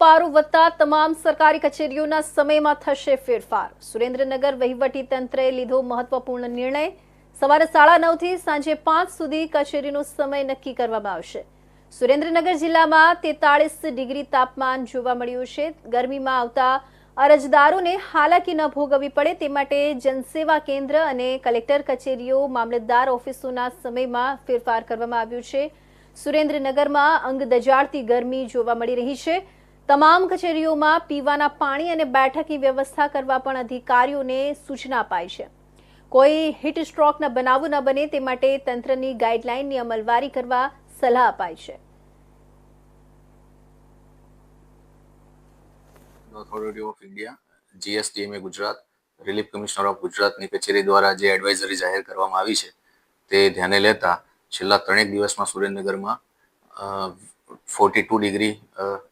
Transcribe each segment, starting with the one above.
પારો વધતા તમામ સરકારી કચેરીઓના સમયમાં થશે ફેરફાર. સુરેન્દ્રનગર વહીવટી તંત્રએ લીધો મહત્વપૂર્ણ નિર્ણય. સવારે સાડા નવથી સાંજે પાંચ સુધી કચેરીનો સમય નક્કી કરવામાં આવશે. સુરેન્દ્રનગર જિલ્લામાં તેતાળીસ ડિગ્રી તાપમાન જોવા મળ્યું છે. ગરમીમાં આવતા અરજદારોને હાલાકી ન ભોગવવી પડે તે માટે જનસેવા કેન્દ્ર અને કલેક્ટર કચેરીઓ, મામલતદાર ઓફિસોના સમયમાં ફેરફાર કરવામાં આવ્યું છે. સુરેન્દ્રનગરમાં અંગ દજાડતી ગરમી જોવા મળી રહી છે. તમામ કચેરીઓમાં પીવાના પાણી અને બેઠકની વ્યવસ્થા કરવા પણ અધિકારીઓને સૂચના અપાઈ છે. કોઈ હીટ સ્ટ્રોકના બનાવો, ન બને તે માટે તંત્રની ગાઈડલાઈનની અમલવારી કરવા સલાહ અપાઈ છે. Authority of India GSDMA Gujarat relief commissioner of ગુજરાતની કચેરી દ્વારા જે એડવાઇઝરી જાહેર કરવામાં આવી છે, તે ધ્યાને લેતા છેલ્લા ત્રણેક દિવસમાં સુરેન્દ્રનગરમાં forty two degree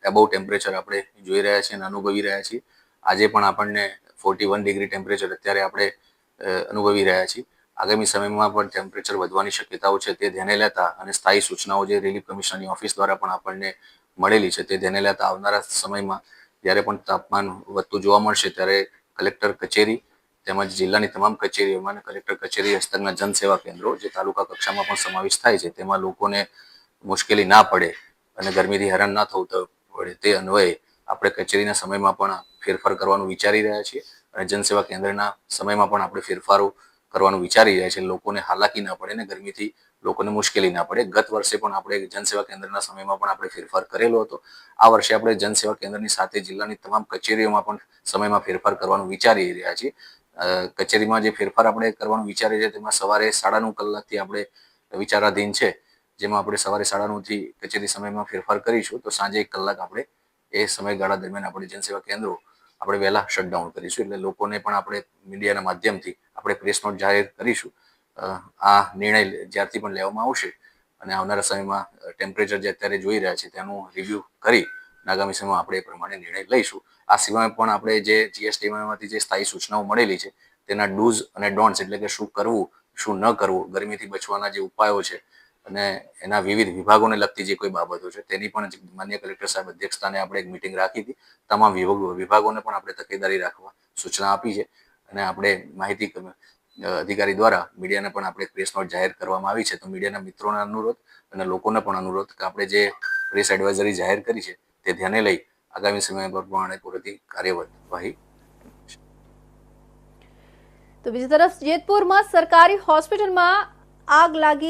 above temperature આપણે જોઈ રહ્યા છીએ અને અનુભવી રહ્યા છીએ. આજે પણ આપણને ફોર્ટી વન ડિગ્રી ટેમ્પરેચર અત્યારે આપણે અનુભવી રહ્યા છીએ. આગામી સમયમાં પણ ટેમ્પરેચર વધવાની શક્યતાઓ છે તે ધ્યાને લેતા અને સ્થાયી સૂચનાઓ જે રિલીફ કમિશનરની ઓફિસ દ્વારા પણ આપણને મળેલી છે તે ધ્યાને લેતા આવનારા સમયમાં જ્યારે પણ તાપમાન વધતું જોવા મળશે ત્યારે કલેક્ટર કચેરી તેમજ જિલ્લાની તમામ કચેરીઓમાં અને કલેક્ટર કચેરી હસ્તકના જનસેવા કેન્દ્રો જે તાલુકા કક્ષામાં પણ સમાવેશ થાય છે તેમાં લોકોને મુશ્કેલી ના પડે અને ગરમીથી હેરાન ના થવું પડે તે અન્વયે આપણે કચેરીના સમયમાં પણ ફેરફાર કરવાનું વિચારી રહ્યા છીએ અને જનસેવા કેન્દ્રના સમયમાં પણ આપણે ફેરફારો કરવાનું વિચારી રહ્યા છીએ. લોકોને હાલાકી ના પડે ને ગરમીથી લોકોને મુશ્કેલી ના પડે. ગત વર્ષે પણ આપણે જનસેવા કેન્દ્રના સમયમાં પણ આપણે ફેરફાર કરેલો હતો. આ વર્ષે આપણે જનસેવા કેન્દ્રની સાથે જિલ્લાની તમામ કચેરીઓમાં પણ સમયમાં ફેરફાર કરવાનું વિચારી રહ્યા છીએ. કચેરીમાં જે ફેરફાર આપણે કરવાનું વિચારીએ છીએ તેમાં સવારે સાડા નવ કલાકથી આપણે વિચારાધીન છે. જેમાં આપણે સવારે સાડા નવથી કચેરી સમયમાં ફેરફાર કરીશું, તો સાંજે એક કલાક આપણે એ સમયગાળા દરમિયાન આપણે જનસેવા કેન્દ્રો આપણે વહેલા શટડાઉન કરીશું. એટલે લોકોને પણ આપણે મીડિયાના માધ્યમથી આપણે પ્રેસ નોટ જાહેર કરીશું. આ નિર્ણય જ્યારથી પણ લેવામાં આવશે અને આવનારા સમયમાં ટેમ્પરેચર જે અત્યારે જોઈ રહ્યા છે તેનું રિવ્યુ કરી આગામી સમયમાં આપણે એ પ્રમાણે નિર્ણય લઈશું. આ સિવાય પણ આપણે જે જીએસટીમાંથી જે સ્થાયી સૂચનાઓ મળેલી છે, તેના ડૂઝ અને ડોન્ટ્સ એટલે કે શું કરવું, શું ન કરવું, ગરમીથી બચવાના જે ઉપાયો છે અને એના વિવિધ વિભાગોને લગતી જે કોઈ બાબતો છે, તેની પણ માન્ય કલેક્ટર સાહેબ અધ્યક્ષસ્થાને આપણે એક મિટિંગ રાખી હતી. તમામ વિભાગોને પણ આપણે તકેદારી રાખવા સૂચના આપી છે અને આપણે માહિતી અધિકારી દ્વારા મીડિયાને પણ આપણે પ્રેસ નોટ જાહેર કરવામાં આવી છે. તો મીડિયાના મિત્રોને અનુરોધ અને લોકોને પણ અનુરોધ કે આપણે જે પ્રેસ એડવાઇઝરી જાહેર કરી છે, તે ધ્યાને લઈ આગામી સમય પ્રમાણે પૂરતી કાર્યવાહી તો બીજી તરફ જેતપુરમાં સરકારી હોસ્પિટલમાં આગ લાગી